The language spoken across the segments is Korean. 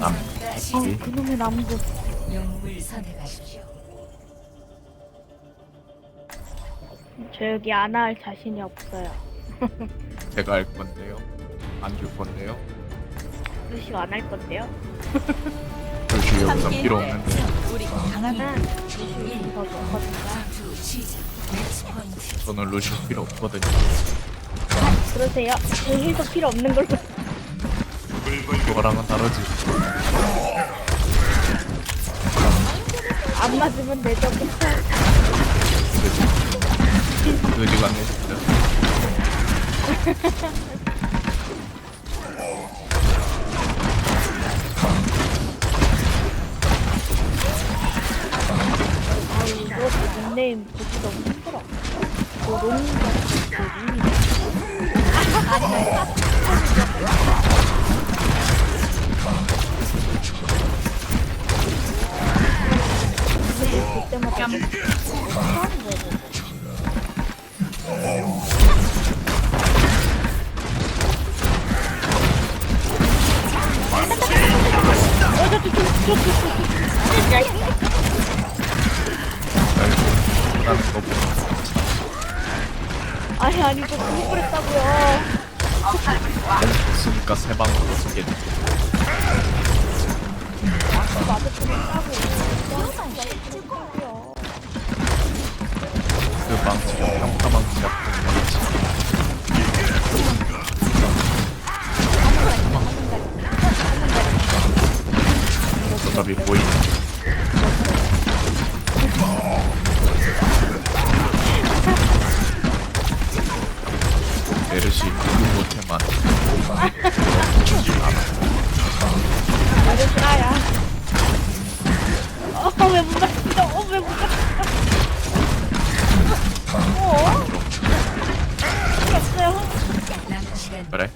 남 아, 그놈의 남부. 영웅을 선택하십시오. 저 여기 안 할 자신이 없어요. 제가 할 건데요. 안 줄 건데요. 루시가 안할 건데요. 역시 여기서 필요 없는데 강합니다. 루시 더 좋거든요. 저는 루시 필요 없거든요. 그러세요? 저 힐도 필요 없는 걸로. 그거랑은 다르지. 안 맞으면. 그쵸? 그지. 그지가 안 내준다. 아, 이거 닉네임 보기 너무 힘들어. 뭐, 롱인가? 뭐, 근 아니 아니 저 그거 그랬다고요. 너무 좋으니까 세 방으로 쓰겠네. 맞 메르시 그 못해만 까야. 어왜못 맞췄어? 어왜못 맞췄어? 어? 없어요. 남은 시간 그래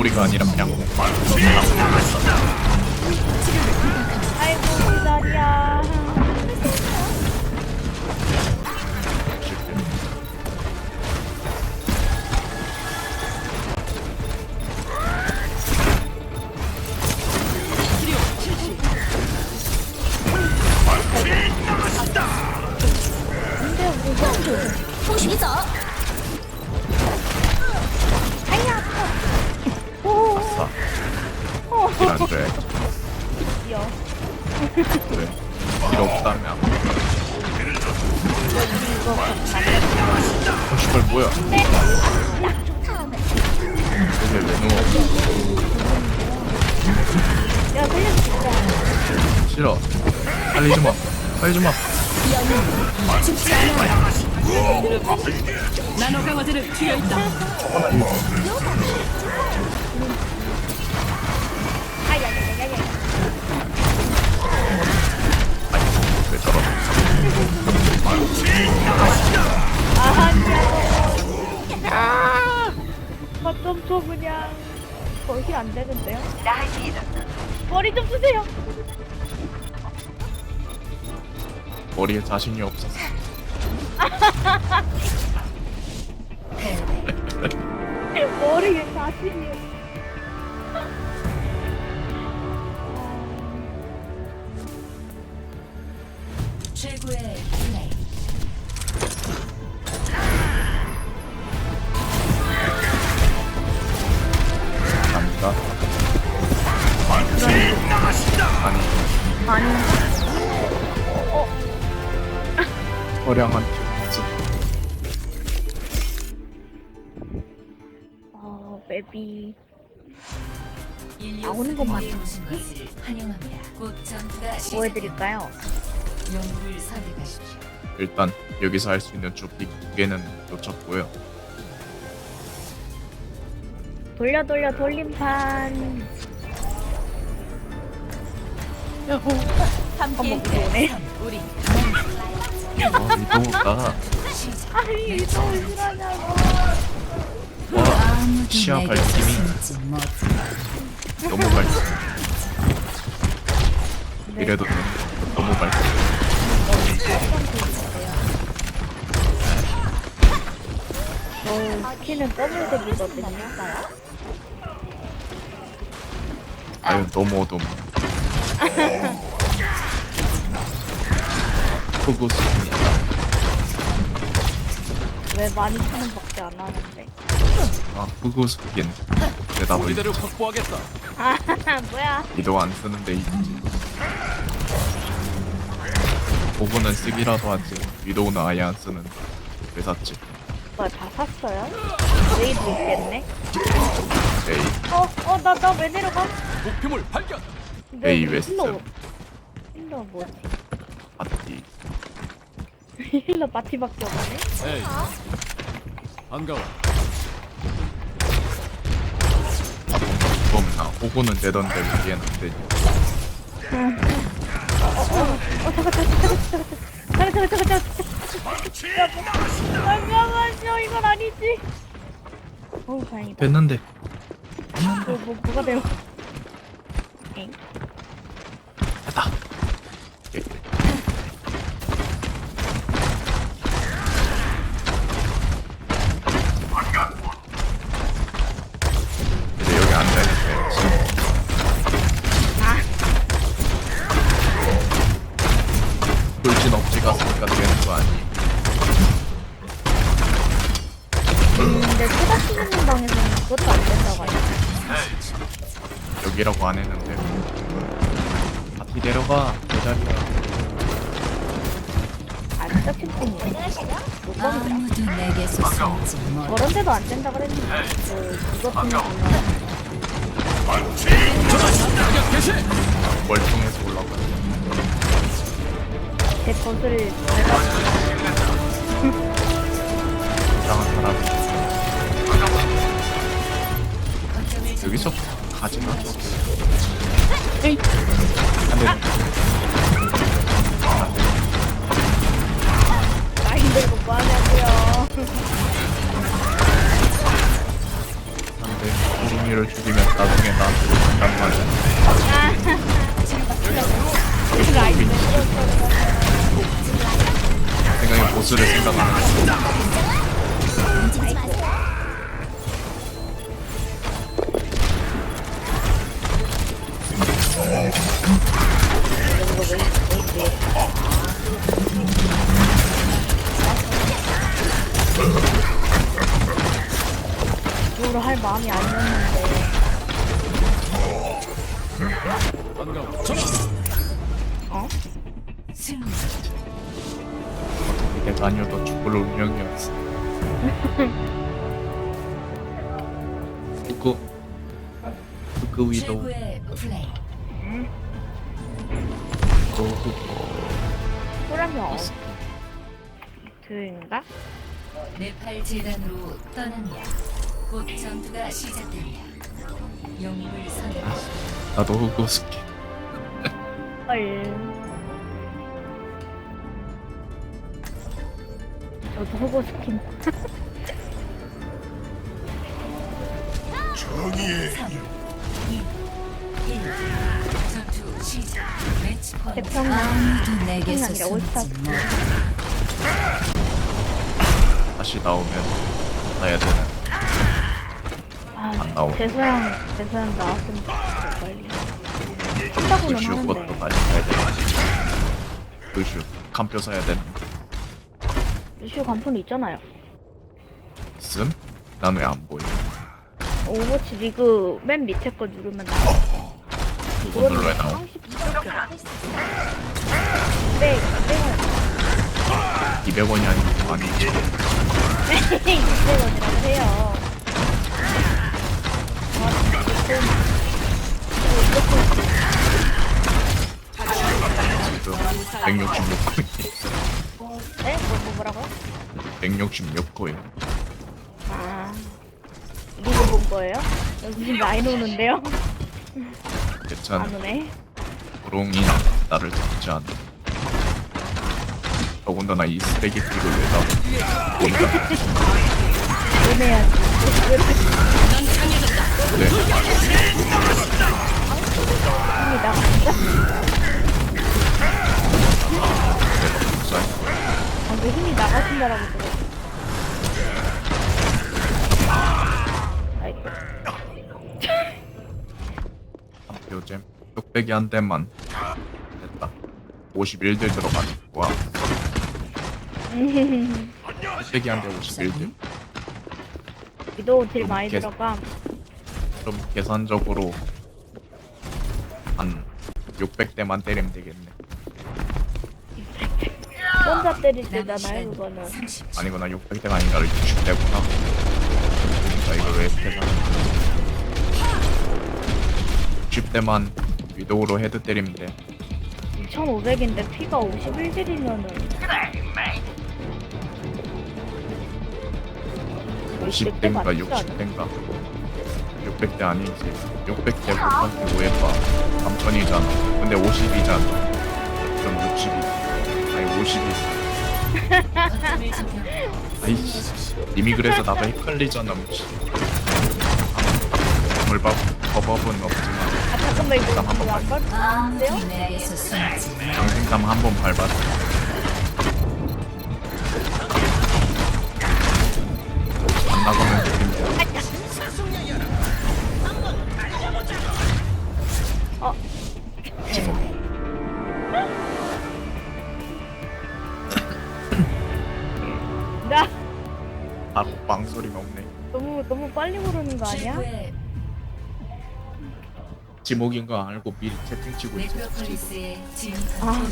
정구리가 아니라 그냥 어 씨발 뭐야 이게 왜 누워 야 있잖아. 싫어 살리지 마 죽지 않아요. 나노 강화제를 튀어 있다. 거기 안 되는데요? 머리 좀 주세요. 머리에 자신이 없어서 머리에 자신이. 최고 어량한 기분이지. 어, 맵이 나오는 것만 보여드릴까요? 일단 여기서 할 수 있는 주픽 두 개는 놓쳤고요. 돌려 돌려 돌림판. 야호. 함께 오네. 우리. 어, 시작. 아니 너무 싫어하냐고. 와 시야 밝힘이. 너무. 네. 이래도 돼. 너무 밝지. 저 스킨은 더블색이거든요. 아유 너무 어둠. 스킨이다. 왜 많이 쓰는 밖에 안 하는데. 아 그거 스킨. 대답을 우리들을 확보하겠다. 아 뭐야? 위도우 안 쓰는데 있지. 오버는 쓰기라도 하지. 위도우는 아예 안 쓰는데. 왜 샀지? 뭐야 다 샀어요? 내일도 있겠네. 에이 어, 어, 나, 나 왜 내려가? 목표물 발견. 왜 에이 웨스트 힐러, 힐러 뭐지? 파티. 힐러 마티밖에 없네. 에이. 반가워. 겁나 오고는 되던데 얘는 안 되니. 어 잠깐 잠깐 잠깐 잠깐 잠깐 잠깐 잠깐. 안녕하세요. 이건 아니지. 어우 다행이다. 됐는데. 뭐, 뭐 뭐가 돼요? 엥. 됐다. 돌진 억지 갔으니까 되는 거 아니? 근데 초밥 쓰는 방에서는 그것도 안 된다고 하죠. 여기라고 안 했는데. 파티 내려가. 내 자리야. 안 짝짓분이에요. 못 먹으라. 아무도 내게서 숨지 못. 저런 데도 안 된다 그랬는데, 그, 그것 때문에. 멀뚱해서 올라가. 제 것을 밟아 이상한 사람. 여기서 가지 마. 에이. 안 돼. 다녀도 죽을 운명이었어. 북극 북극 위도 호랑이 그, 네팔 재단으로 떠납니다. 곧 전투가 시작됩니다. 영웅을 선택. 나도 후고스키. 헐. 저도 호고 스킨. 1. 전투 시작. 매치 포인트. 대평양. 아무도 내게서 아니라 올스타. 숨지 못. 다시 나오면 나야 되는. 안 아, 나오네. 재소양, 재소양 나왔으면 좋겠어, 빨리. 한다고는 것도 하는데. 루시오 간표 사야 되는. 루시오 간폰 있잖아요. 씀? 난왜 안 보여? 오버워치 리그 맨 밑에 거 누르면 나와. 그거 눌러야 나와. 30분밖에 네, 네. 200원이 아니고 아니지. 200원이라고 해요. 지금 166코인. 네? 뭐, 뭐 뭐 라고요? 166코인. 아, 리그 본 거예요? 여기 지금 라인 오는데요? 안 괜찮아. 오네. 조롱이 나를 잡지 않아. 더군다나 이 쓰레기 왜 나? 뭔가 보내야지. 왜 이렇게 네. 힘이 나간다? 아, 왜 힘이 나가신다라고 들어. 아이고. 요즘 뚝배기 한 대만 됐다. 51대 들어가는 거야. 뚝배기 한 대 51대. 위도우 딜 많이 계속- 들어가. 그럼 계산적으로 한 600대만 때리면 되겠네. 혼자 때릴 때잖아요, 그거는. 30초. 아니구나 600대가 아니라 60대구나. 그러니까 이걸 왜 계산? 60대만 위도우로 헤드 때리면 돼. 2,500인데 피가 51딜이면은 50대인가 60대인가 600대 아니지 600대 곱하기 5에봐 3천이잖아 근데 50이잖아 아이씨 이미 그래서 나도 헷갈리잖아 혹시. 벌밥 버법은 없지만 아 잠깐만 이거 한번 안 마. 장생감 한 번 밟았어 지목인 거 알고 미리 채팅 치고 있어 진입한 아. 본